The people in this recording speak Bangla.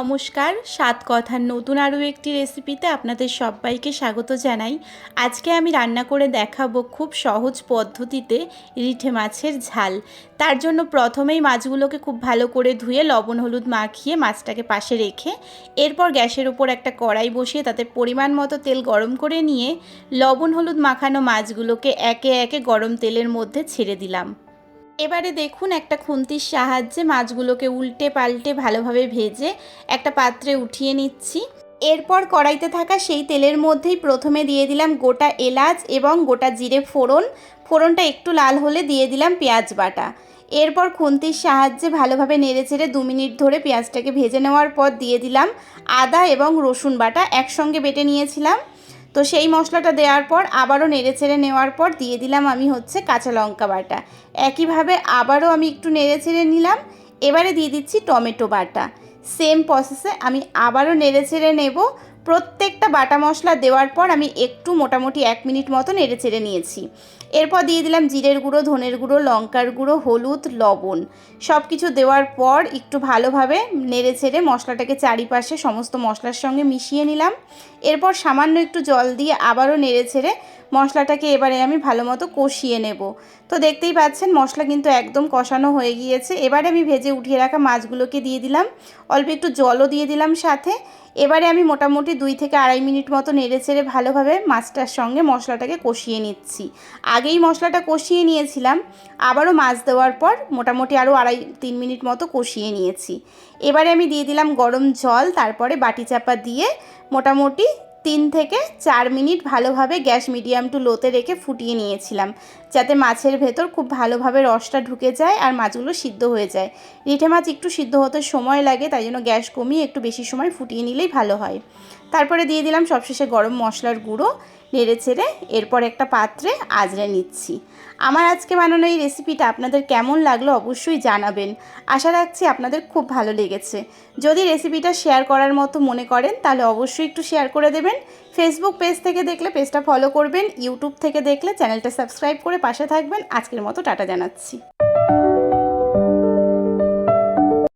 নমস্কার, সাত কথার নতুন আরও একটি রেসিপিতে আপনাদের সবাইকে স্বাগত জানাই। আজকে আমি রান্না করে দেখাবো খুব সহজ পদ্ধতিতে রিঠে মাছের ঝাল। তার জন্য প্রথমেই মাছগুলোকে খুব ভালো করে ধুয়ে লবণ হলুদ মাখিয়ে মাছটাকে পাশে রেখে এরপর গ্যাসের উপর একটা কড়াই বসিয়ে তাতে পরিমাণ মতো তেল গরম করে নিয়ে লবণ হলুদ মাখানো মাছগুলোকে একে একে গরম তেলের মধ্যে ছেড়ে দিলাম। এবারে দেখুন একটা খুন্তির সাহায্যে মাছগুলোকে উল্টে পাল্টে ভালোভাবে ভেজে একটা পাত্রে উঠিয়ে নিচ্ছি। এরপর কড়াইতে থাকা সেই তেলের মধ্যেই প্রথমে দিয়ে দিলাম গোটা এলাচ এবং গোটা জিরে ফোড়ন। ফোড়নটা একটু লাল হলে দিয়ে দিলাম পেঁয়াজ বাটা। এরপর খুন্তির সাহায্যে ভালোভাবে নেড়েচেড়ে দু মিনিট ধরে পেঁয়াজটাকে ভেজে নেওয়ার পর দিয়ে দিলাম আদা এবং রসুন বাটা একসঙ্গে বেটে নিয়েছিলাম। তো সেই মশলাটা দেওয়ার পর আবারও নেড়ে ছেড়ে নেওয়ার পর দিয়ে দিলাম আমি হচ্ছে কাঁচা লঙ্কা বাটা। একইভাবে আবারও আমি একটু নেড়ে ছেড়ে নিলাম। এবারে দিয়ে দিচ্ছি টমেটো বাটা। সেম প্রসেসে আমি আবারও নেড়ে ছেড়ে নেব। প্রত্যেকটা বাটা মশলা দেওয়ার পর আমি একটু মোটামুটি এক মিনিট মতো নেড়ে চেড়ে নিয়েছি। এরপর দিয়ে দিলাম জিরের গুঁড়ো, ধনের গুঁড়ো, লঙ্কার গুঁড়ো, হলুদ, লবণ। সব কিছু দেওয়ার পর একটু ভালোভাবে নেড়ে ছেড়ে মশলাটাকে চারিপাশে সমস্ত মশলার সঙ্গে মিশিয়ে নিলাম। এরপর সামান্য একটু জল দিয়ে আবারও নেড়ে ছেড়ে মশলাটাকে এবারে আমি ভালো মতো কষিয়ে নেব। তো দেখতেই পাচ্ছেন মশলা কিন্তু একদম কষানো হয়ে গিয়েছে। এবারে আমি ভেজে উঠিয়ে রাখা মাছগুলোকে দিয়ে দিলাম। অল্প একটু জলও দিয়ে দিলাম সাথে। এবারে আমি মোটামুটি দুই থেকে আড়াই মিনিট মতো নেড়ে ছেড়ে ভালোভাবে মাছটার সঙ্গে মশলাটাকে কষিয়ে নিচ্ছি। আগেই মশলাটা কষিয়ে নিয়েছিলাম। আবারও মাছ দেওয়ার পর মোটামুটি আরও আড়াই তিন মিনিট মতো কষিয়ে নিয়েছি। এবারে আমি দিয়ে দিলাম গরম জল, তারপরে বাটি চাপা দিয়ে মোটামুটি তিন থেকে চার মিনিট ভালোভাবে গ্যাস মিডিয়াম টু লোতে রেখে ফুটিয়ে নিয়েছিলাম, যাতে মাছের ভেতর খুব ভালোভাবে রসটা ঢুকে যায় আর মাছগুলো সিদ্ধ হয়ে যায়। রিঠে মাছ একটু সিদ্ধ হতে সময় লাগে, তাই জন্য গ্যাস কমিয়ে একটু বেশি সময় ফুটিয়ে নিলেই ভালো হয়। তারপরে দিয়ে দিলাম সবশেষে গরম মশলার গুঁড়ো নেড়ে ছেড়ে এরপর একটা পাত্রে আজরে নিচ্ছি। আমার আজকে বানানো এই রেসিপিটা আপনাদের কেমন লাগল অবশ্যই জানাবেন। আশা রাখছি আপনাদের খুব ভালো লেগেছে। যদি রেসিপিটা শেয়ার করার মতো মনে করেন, তাহলে অবশ্যই একটু শেয়ার করে দেবেন। ফেসবুক পেজ থেকে দেখলে পেজটা ফলো করবেন। ইউটিউব থেকে দেখলে চ্যানেলটা সাবস্ক্রাইব করে পাশে থাকবেন। আজকের মতো টাটা জানাচ্ছি।